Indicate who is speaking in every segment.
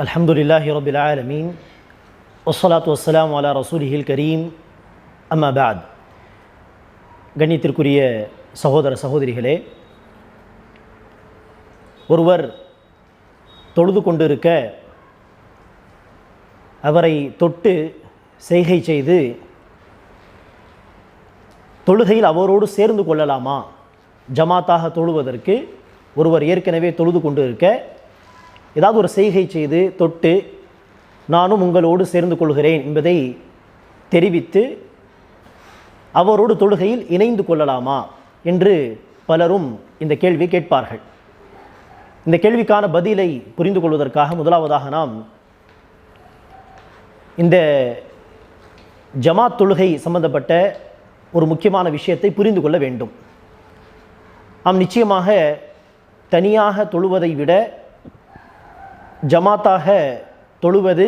Speaker 1: அலமதுல்லாஹி ரபில் ஆலமீன் ஒசலாத் வசலாம் அலா ரசூலிஹில் கரீம் அம்மாபாத் கண்ணியத்திற்குரிய சகோதர சகோதரிகளே ஒருவர் தொழுது கொண்டு இருக்க அவரை தொட்டு செய்கை செய்து தொழுகையில் அவரோடு சேர்ந்து கொள்ளலாமா? ஜமாத்தாக தொழுவதற்கு ஒருவர் ஏற்கனவே தொழுது கொண்டு இருக்க ஏதாவது ஒரு செய்கை செய்து தொட்டு நானும் உங்களோடு சேர்ந்து கொள்கிறேன் என்பதை தெரிவித்து அவரோடு தொழுகையில் இணைந்து கொள்ளலாமா என்று பலரும் இந்த கேள்வி கேட்பார்கள். இந்த கேள்விக்கான பதிலை புரிந்து கொள்வதற்காக முதலாவதாக நாம் இந்த ஜமாத் தொழுகை சம்பந்தப்பட்ட ஒரு முக்கியமான விஷயத்தை புரிந்து கொள்ள வேண்டும். ஆம் நிச்சயமாக தனியாக தொழுவதை விட ஜமாத்தாக தொழுவது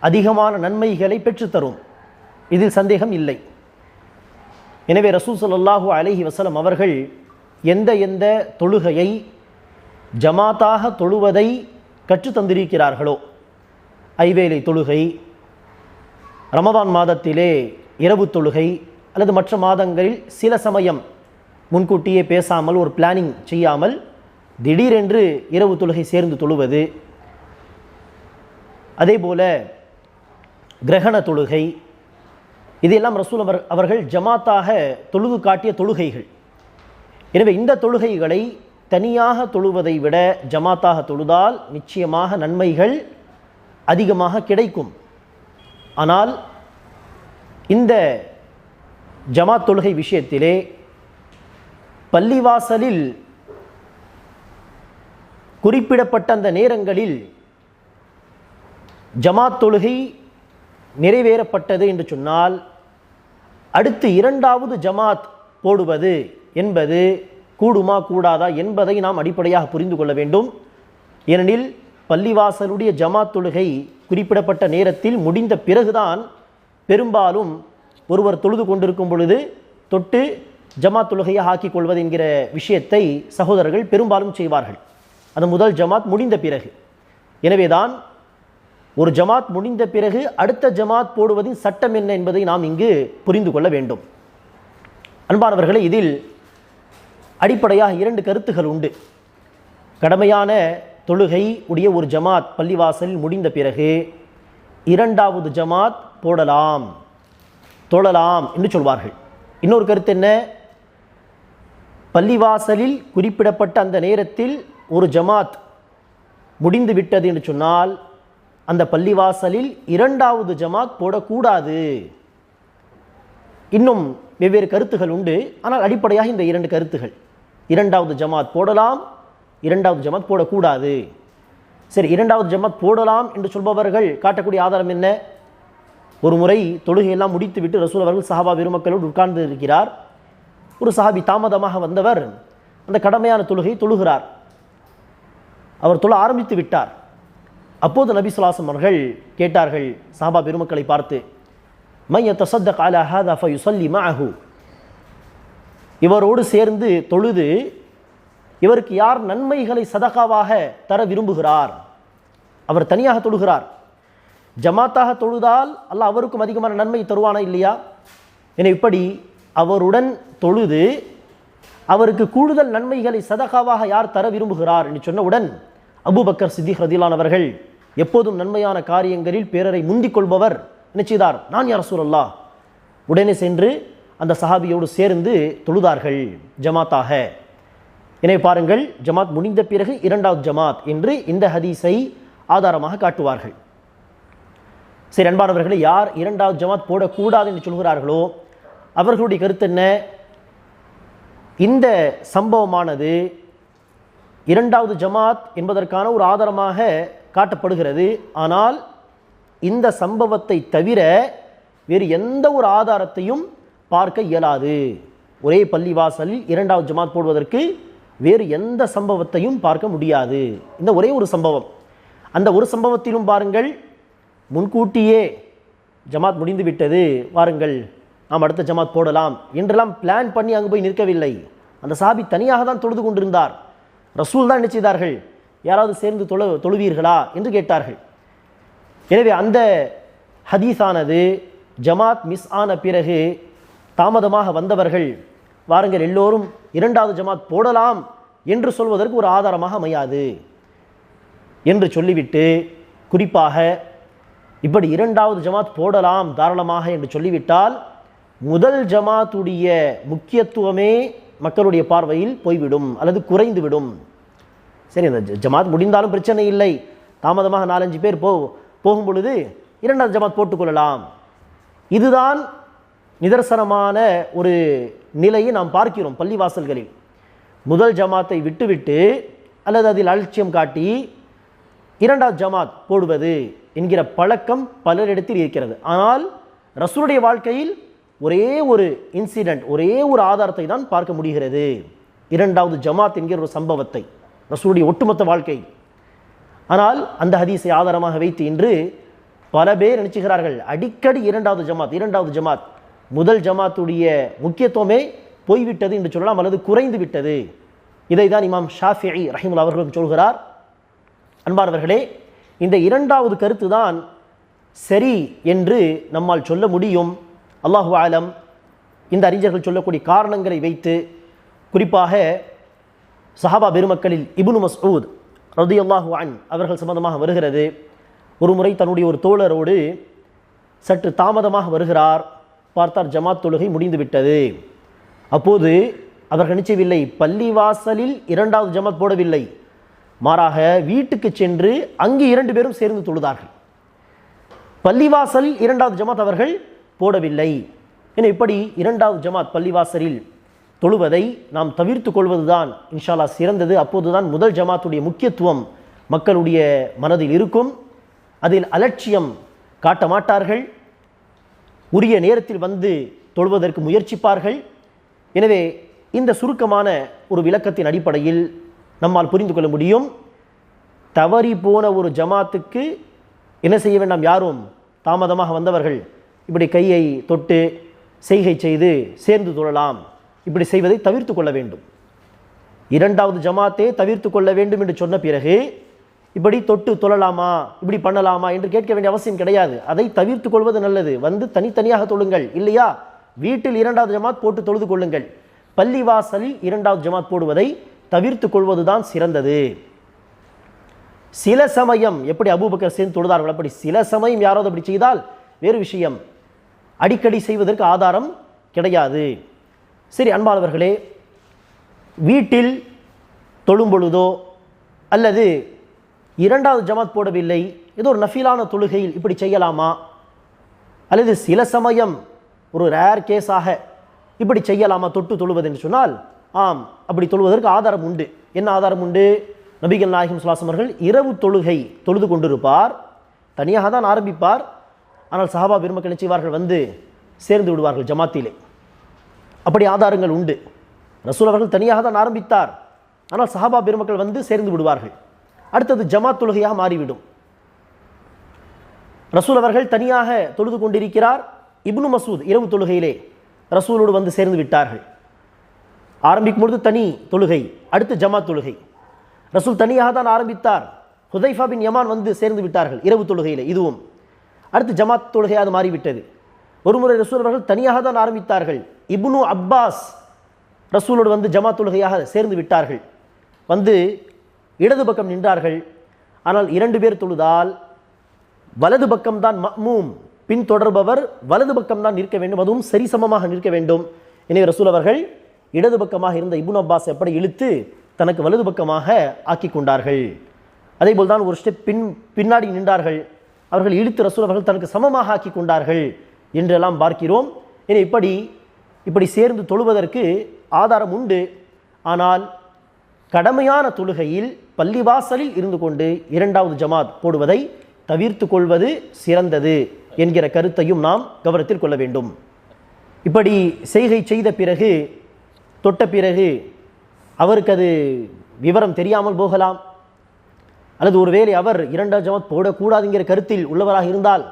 Speaker 1: அதிகமான நன்மைகளை பெற்றுத்தரும். இதில் சந்தேகம் இல்லை. எனவே ரசூல் ஸல்லல்லாஹு அலஹி வசலம் அவர்கள் எந்த எந்த தொழுகையை ஜமாத்தாக தொழுவதை கற்றுத் தந்திருக்கிறார்களோ ஐவேலை தொழுகை ரமதான் மாதத்திலே இரவு தொழுகை அல்லது மற்ற மாதங்களில் சில சமயம் முன்கூட்டியே பேசாமல் ஒரு பிளானிங் செய்யாமல் திடீரென்று இரவு தொழுகை சேர்ந்து தொழுவது. அதே போல கிரகண தொழுகை. இதையெல்லாம் ரசூல் அவர் அவர்கள் ஜமாத்தாக தொழுகு காட்டிய தொழுகைகள். எனவே இந்த தொழுகைகளை தனியாக தொழுவதை விட ஜமாத்தாக தொழுதால் நிச்சயமாக நன்மைகள் அதிகமாக கிடைக்கும். ஆனால் இந்த ஜமாத் தொழுகை விஷயத்திலே பள்ளிவாசலில் குறிப்பிடப்பட்ட அந்த நேரங்களில் ஜமாத் தொழுகை நிறைவேறப்பட்டது என்று சொன்னால் அடுத்து இரண்டாவது ஜமாத் போடுவது என்பது கூடுமா கூடாதா என்பதை நாம் அடிப்படையாக புரிந்து கொள்ள வேண்டும். ஏனெனில் பள்ளிவாசலுடைய ஜமாத் தொழுகை குறிப்பிடப்பட்ட நேரத்தில் முடிந்த பிறகுதான் பெரும்பாலும் ஒருவர் தொழுது கொண்டிருக்கும் பொழுது தொட்டு ஜமாத் தொழுகையை ஆக்கிக் கொள்வது என்கிற விஷயத்தை சகோதரர்கள் பெரும்பாலும் செய்வார்கள். அது முதல் ஜமாத் முடிந்த பிறகு. எனவேதான் ஒரு ஜமாத் முடிந்த பிறகு அடுத்த ஜமாத் போடுவதின் சட்டம் என்ன என்பதை நாம் இங்கு புரிந்து கொள்ள வேண்டும். அன்பானவர்களே இதில் அடிப்படையாக இரண்டு கருத்துகள் உண்டு. கடமையான தொழுகை உடைய ஒரு ஜமாத் பள்ளிவாசலில் முடிந்த பிறகு இரண்டாவது ஜமாத் போடலாம் தொழலாம் என்று சொல்வார்கள். இன்னொரு கருத்து என்ன? பள்ளிவாசலில் குறிப்பிடப்பட்ட அந்த நேரத்தில் ஒரு ஜமாத் முடிந்து விட்டது என்று சொன்னால் அந்த பள்ளிவாசலில் இரண்டாவது ஜமாத் போடக்கூடாது. இன்னும் வெவ்வேறு கருத்துகள் உண்டு. ஆனால் அடிப்படையாக இந்த இரண்டு கருத்துகள். இரண்டாவது ஜமாத் போடலாம் இரண்டாவது ஜமாத் போடக்கூடாது. சரி இரண்டாவது ஜமாத் போடலாம் என்று சொல்பவர்கள் காட்டக்கூடிய ஆதாரம் என்ன? ஒரு முறை தொழுகையெல்லாம் முடித்துவிட்டு ரசூல் அவர்கள் சஹாபா பெருமக்களோடு உட்கார்ந்து இருக்கிறார் ஒரு சஹாபி தாமதமாக வந்தவர் அந்த கடமையான தொழுகை தொழுகிறார். அவர் தொழ ஆரம்பித்து விட்டார். அப்போது நபி சுல்லாசம் அவர்கள் கேட்டார்கள் சாபா பெருமக்களை பார்த்து மைய தசத்தக் அலா ஹாதா ஃபயுசல்லி மஅஹு. இவரோடு சேர்ந்து தொழுது இவருக்கு யார் நன்மைகளை சதகாவாக தர விரும்புகிறார்? அவர் தனியாக தொழுகிறார். ஜமாத்தாக தொழுதால் அல்ல அவருக்கும் அதிகமான நன்மை தருவானா இல்லையா? என இப்படி அவருடன் தொழுது அவருக்கு கூடுதல் நன்மைகளை சதகாவாக யார் தர விரும்புகிறார் என்று சொன்னவுடன் அபுபக்கர் சித்திக் ரதிலான் அவர்கள் எப்போதும் நன்மையான காரியங்களில் பேரரை முந்திக் கொள்பவர் நினைச்சிதார் நான் யார் சூழல்லா உடனே சென்று அந்த சஹாபியோடு சேர்ந்து தொழுதார்கள். ஜமாத்தாக. எனவே பாருங்கள் ஜமாத் முடிந்த பிறகு இரண்டாவது ஜமாத் என்று இந்த ஹதீஸை ஆதாரமாக காட்டுவார்கள். சரி அன்பானவர்களை யார் இரண்டாவது ஜமாத் போடக்கூடாது என்று சொல்கிறார்களோ அவர்களுடைய கருத்து என்ன? இந்த சம்பவமானது இரண்டாவது ஜமாத் என்பதற்கான ஒரு ஆதாரமாக காட்டப்படுகிறது. ஆனால் இந்த சம்பவத்தை தவிர வேறு எந்த ஒரு ஆதாரத்தையும் பார்க்க இயலாது. ஒரே பள்ளிவாசலில் இரண்டாவது ஜமாத் போடுவதற்கு வேறு எந்த சம்பவத்தையும் பார்க்க முடியாது. இந்த ஒரே ஒரு சம்பவம். அந்த ஒரு சம்பவத்திலும் பாருங்கள் முன்கூட்டியே ஜமாத் முடிந்துவிட்டது. வாருங்கள் நாம் அடுத்த ஜமாத் போடலாம். என்றெல்லாம் பிளான் பண்ணி அங்கு போய் நிற்கவில்லை. அந்த சாபி தனியாக தான் தொழுது கொண்டிருந்தார். ரசூல் தான் என்ன செய்தார்கள்? யாராவது சேர்ந்து தொழு தொழுவீர்களா? என்று கேட்டார்கள். எனவே அந்த ஹதீஸானது ஜமாத் மிஸ் ஆன பிறகு தாமதமாக வந்தவர்கள் வாருங்கள் எல்லோரும் இரண்டாவது ஜமாத் போடலாம் என்று சொல்வதற்கு ஒரு ஆதாரமாக அமையாது என்று சொல்லிவிட்டு குறிப்பாக இப்படி இரண்டாவது ஜமாத் போடலாம் தாராளமாக என்று சொல்லிவிட்டால் முதல் ஜமாத்துடைய முக்கியத்துவமே மக்களுடைய பார்வையில் போய்விடும் அல்லது குறைந்துவிடும். சரி அந்த ஜ- ஜமாத் முடிந்தாலும் பிரச்சனை இல்லை. தாமதமாக நாலஞ்சு பேர் போ போகும் பொழுது இரண்டாவது ஜமாத் போட்டுக்கொள்ளலாம். இதுதான் நிதர்சனமான ஒரு நிலையை நாம் பார்க்கிறோம் பள்ளிவாசல்களில். முதல் ஜமாத்தை விட்டுவிட்டு அல்லது அதில் அலட்சியம் காட்டி இரண்டாவது ஜமாத் போடுவது என்கிற பழக்கம் பலரிடத்தில் இருக்கிறது. ஆனால் ரசூருடைய வாழ்க்கையில் ஒரே ஒரு இன்சிடென்ட் ஒரே ஒரு ஆதாரத்தை தான் பார்க்க முடிகிறது. இரண்டாவது ஜமாத் என்கிற ஒரு சம்பவத்தை ரசூலுடைய ஒட்டுமொத்த வாழ்க்கை. ஆனால் அந்த ஹதீஸை ஆதாரமாக வைத்து இன்று பல பேர் நினைச்சுகிறார்கள் அடிக்கடி இரண்டாவது ஜமாத் இரண்டாவது ஜமாத் முதல் ஜமாத்துடைய முக்கியத்துவமே போய்விட்டது என்று சொல்லலாம் அல்லது குறைந்து விட்டது. இதை தான் இமாம் ஷாஃபி ரஹிமுல்லா அவர்களும் சொல்கிறார். அன்பானவர்களே இந்த இரண்டாவது கருத்து தான் சரி என்று நம்மால் சொல்ல முடியும். அல்லாஹு ஆலம் இந்த அறிஞர்கள் சொல்லக்கூடிய காரணங்களை வைத்து குறிப்பாக சஹாபா பெருமக்களில் இப்னு மஸ்ஊத் ரதியல்லாஹு அன் அவர்கள் சம்பந்தமாக வருகிறது. ஒரு முறை தன்னுடைய ஒரு தோழரோடு சற்று தாமதமாக வருகிறார். பார்த்தார் ஜமாத் தொழுகை முடிந்து விட்டது. அப்போது அவர்கள் பள்ளி பள்ளிவாசலில் இரண்டாவது ஜமாத் போடவில்லை. மாறாக வீட்டுக்கு சென்று அங்கு இரண்டு பேரும் சேர்ந்து தொழுதார்கள். பள்ளிவாசலில் இரண்டாவது ஜமாத் அவர்கள் போடவில்லை. என இப்படி இரண்டாவது ஜமாத் பள்ளிவாசலில் தொழுவதை நாம் தவிர்த்து கொள்வதுதான் இன்ஷால்லா சிறந்தது. அப்போதுதான் முதல் ஜமாத்துடைய முக்கியத்துவம் மக்களுடைய மனதில் இருக்கும். அதில் அலட்சியம் காட்ட மாட்டார்கள். உரிய நேரத்தில் வந்து தொழுவதற்கு முயற்சிப்பார்கள். எனவே இந்த சுருக்கமான ஒரு விளக்கத்தின் அடிப்படையில் நம்மால் புரிந்து கொள்ள முடியும். தவறி போன ஒரு ஜமாத்துக்கு என்ன செய்ய வேண்டாம்? யாரும் தாமதமாக வந்தவர்கள் இப்படி கையை தொட்டு செய்கை செய்து சேர்ந்து தொழலாம். இப்படி செய்வதை தவிர்த்து கொள்ள வேண்டும். இரண்டாவது ஜமாத்தே தவிர்த்து கொள்ள வேண்டும் என்று சொன்ன பிறகு இப்படி தொட்டு தொழலாமா இப்படி பண்ணலாமா என்று கேட்க வேண்டிய அவசியம் கிடையாது. அதை தவிர்த்து கொள்வது நல்லது. வந்து தனித்தனியாக தொழுங்கள் இல்லையா? வீட்டில் இரண்டாவது ஜமாத் போட்டு தொழுது கொள்ளுங்கள். பள்ளிவாசலில் இரண்டாவது ஜமாத் போடுவதை தவிர்த்து கொள்வதுதான் சிறந்தது. சில சமயம் எப்படி அபூபக்கர் சேர்ந்து தொழுதார்கள் அப்படி? சில சமயம் யாராவது அப்படி செய்தால் வேறு விஷயம். அடிக்கடி செய்வதற்கு ஆதாரம் கிடையாது. சரி அன்பானவர்களே வீட்டில் தொழும்பொழுதோ அல்லது இரண்டாவது ஜமாத் போடவில்லை ஏதோ ஒரு நஃபீலான தொழுகையில் இப்படி செய்யலாமா? அல்லது சில சமயம் ஒரு ரேர் கேஸாக இப்படி செய்யலாமா? தொட்டு தொழுவது என்று சொன்னால் ஆம் அப்படி தொழுவதற்கு ஆதாரம் உண்டு. என்ன ஆதாரம் உண்டு? நபிகள் நாயகம் சுல்லாசம் அவர்கள் இரவு தொழுகை தொழுது கொண்டிருப்பார் தனியாக தான் ஆரம்பிப்பார் ஆனால் சஹாபா பெருமக்கள் என்ன செய்வார்கள்? வந்து சேர்ந்து விடுவார்கள் ஜமாத்திலே. அப்படி ஆதாரங்கள் உண்டு. ரசூல் அவர்கள் தனியாக தான் ஆரம்பித்தார். ஆனால் சஹாபா பெருமக்கள் வந்து சேர்ந்து விடுவார்கள். அடுத்தது ஜமாத் தொழுகையாக மாறிவிடும். ரசூல் அவர்கள் தனியாக தொழுது கொண்டிருக்கிறார். இப்னு மசூத் இரவு தொழுகையிலே ரசூலோடு வந்து சேர்ந்து விட்டார்கள். ஆரம்பிக்கும் பொழுது தனி தொழுகை அடுத்து ஜமாத் தொழுகை. ரசூல் தனியாக தான் ஆரம்பித்தார். ஹுதைஃபா பின் யமான் வந்து சேர்ந்து விட்டார்கள் இரவு தொழுகையில். இதுவும் அடுத்து ஜமாத் தொழுகையாக மாறிவிட்டது. ஒருமுறை ரசூல் அவர்கள் தனியாக தான் ஆரம்பித்தார்கள். இப்னு அப்பாஸ் ரசூலோடு வந்து ஜமாத் தொழுகையாக சேர்ந்து விட்டார்கள். வந்து இடது பக்கம் நின்றார்கள். ஆனால் இரண்டு பேர் தொழுதால் வலது பக்கம்தான் மமூம் பின்தொடர்பவர் வலது பக்கம்தான் நிற்க வேண்டும். அதுவும் சரிசமமாக நிற்க வேண்டும். எனவே ரசூல் அவர்கள் இடது பக்கமாக இருந்த இபுன் அப்பாஸ் எப்படி இழுத்து தனக்கு வலது பக்கமாக ஆக்கி கொண்டார்கள். அதேபோல் தான் ஒரு ஸ்டெப் பின் பின்னாடி நின்றார்கள். அவர்கள் இழுத்து ரசூல் அவர்கள் தனக்கு சமமாக ஆக்கி கொண்டார்கள் என்றெல்லாம் பார்க்கிறோம். என இப்படி இப்படி சேர்ந்து தொழுவதற்கு ஆதாரம் உண்டு. ஆனால் கடமையான தொழுகையில் பள்ளிவாசலில் இருந்து கொண்டு இரண்டாவது ஜமாத் போடுவதை தவிர்த்து கொள்வது சிறந்தது என்கிற கருத்தையும் நாம் கவனத்தில் கொள்ள வேண்டும். இப்படி செய்கை செய்த பிறகு தொட்ட பிறகு அவருக்கு அது விவரம் தெரியாமல் போகலாம். அல்லது ஒருவேளை அவர் இரண்டாம் ஜமாத் போடக்கூடாதுங்கிற கருத்தில் உள்ளவராக இருந்தால்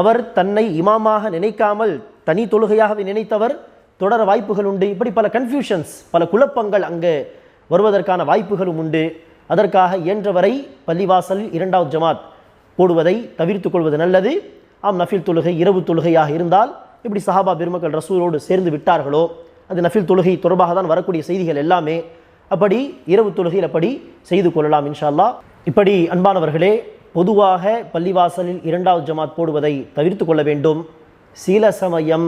Speaker 1: அவர் தன்னை இமாமாக நினைக்காமல் தனி தொழுகையாகவே நினைத்தவர் தொடர வாய்ப்புகள் உண்டு. இப்படி பல கன்ஃபியூஷன்ஸ் பல குழப்பங்கள் அங்கே வருவதற்கான வாய்ப்புகளும் உண்டு. அதற்காக இயன்றவரை பள்ளிவாசல் இரண்டாவது ஜமாத் போடுவதை தவிர்த்துக் கொள்வது நல்லது. ஆம் நஃபில் தொழுகை இரவு தொழுகையாக இருந்தால் இப்படி சஹாபா பெருமக்கள் ரசூலோடு சேர்ந்து விட்டார்களோ? அது நஃபில் தொழுகை தொடர்பாக தான் வரக்கூடிய செய்திகள் எல்லாமே. அப்படி இரவு தொழுகையில் அப்படி செய்து கொள்ளலாம் இன்ஷால்லா இப்படி அன்பானவர்களே பொதுவாக பள்ளிவாசலில் இரண்டாவது ஜமாத் போடுவதை தவிர்த்து கொள்ள வேண்டும். சில சமயம்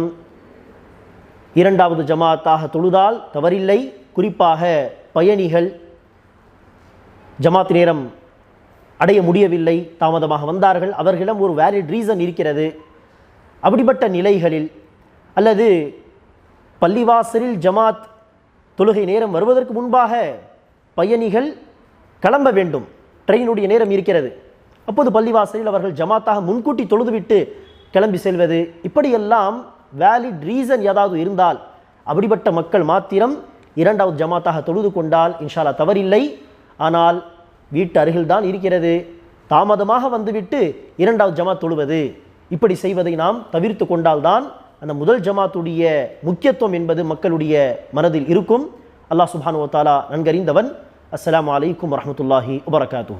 Speaker 1: இரண்டாவது ஜமாத்தாக தொழுதால் தவறில்லை. குறிப்பாக பயணிகள் ஜமாத் நேரம் அடைய முடியவில்லை தாமதமாக வந்தார்கள். அவர்களிடம் ஒரு வேலிட் ரீசன் இருக்கிறது. அப்படிப்பட்ட நிலைகளில் அல்லது பள்ளிவாசலில் ஜமாத் தொழுகை நேரம் வருவதற்கு முன்பாக பயணிகள் கிளம்ப வேண்டும். ட்ரெயினுடைய நேரம் இருக்கிறது. அப்போது பள்ளிவாசலில் அவர்கள் ஜமாத்தாக முன்கூட்டி தொழுதுவிட்டு கிளம்பி செல்வது. இப்படியெல்லாம் வேலிட் ரீசன் ஏதாவது இருந்தால் அப்படிப்பட்ட மக்கள் மாத்திரம் இரண்டாவது ஜமாத்தாக தொழுது கொண்டால் இன்ஷாலா தவறில்லை. ஆனால் வீட்டு அருகில்தான் இருக்கிறது. தாமதமாக வந்துவிட்டு இரண்டாவது ஜமாத் தொழுவது. இப்படி செய்வதை நாம் தவிர்த்து கொண்டால்தான் அந்த முதல் ஜமாத்துடைய முக்கியத்துவம் என்பது மக்களுடைய மனதில் இருக்கும். அல்லாஹ் சுப்ஹானு வ நன்கறிந்தவன். அஸ்லாம் அலைக்கும் வரமத்துல்லாஹி வபரகாத்து